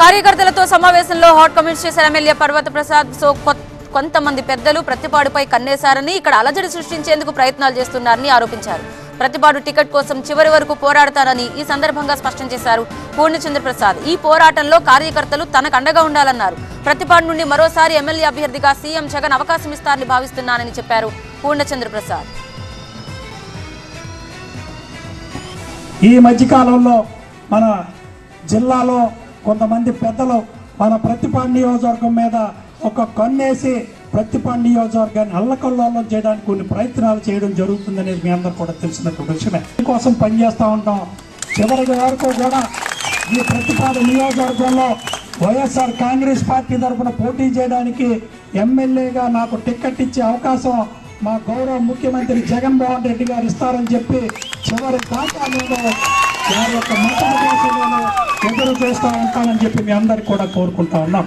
కార్యకర్తలతో సమావేశంలో hot comments చేశారు ఎమ్మెల్యే పర్వత ప్రసాద్. సో కొంతమంది పెద్దలు ప్రతిపాడుపై కన్నేశారని ఇక్కడ అలజడి సృష్టించేందుకు ప్రయత్నాలు చేస్తున్నారని ఆరోపించారు. ప్రతిపాడు టికెట్ కోసం చివరి వరకు పోరాడతానని ఈ సందర్భంగా స్పష్టం చేశారు పూర్ణచంద్రప్రసాద్ ఈ పోరాటంలో కార్యకర్తలు తనకు అండగా ఉండాలన్నారు. ప్రతిపాడు నుండి మరోసారి ఎమ్మెల్యే అభ్యర్థిగా సీఎం జగన్ అవకాశం ఇస్తారని భావిస్తున్నానని చెప్పారు పూర్ణచంద్రప్రసాద్ ఈ మధ్యకాలంలో మన జిల్లాలో కొంతమంది పెద్దలు మన ప్రతిపాడు నియోజకవర్గం మీద ఒక కన్నేసి ప్రతిపాడు నియోజకవర్గాన్ని అల్లకల్లోలం చేయడానికి కొన్ని ప్రయత్నాలు చేయడం జరుగుతుందనేది మీ అందరు కూడా తెలిసినటువంటి విషయమే. కోసం పనిచేస్తూ ఉంటాం. చివరి వరకు కూడా ఈ ప్రతిపాడు నియోజకవర్గంలో వైఎస్ఆర్ కాంగ్రెస్ పార్టీ తరఫున పోటీ చేయడానికి ఎమ్మెల్యేగా నాకు టికెట్ ఇచ్చే అవకాశం మా గౌరవ ముఖ్యమంత్రి జగన్మోహన్ రెడ్డి గారు ఇస్తారని చెప్పి చివరి దాకా నేను వారి యొక్క మతం కోసం నేను ఎదురు చేస్తూ ఉంటానని చెప్పి మీ అందరికి కూడా కోరుకుంటా ఉన్నాం.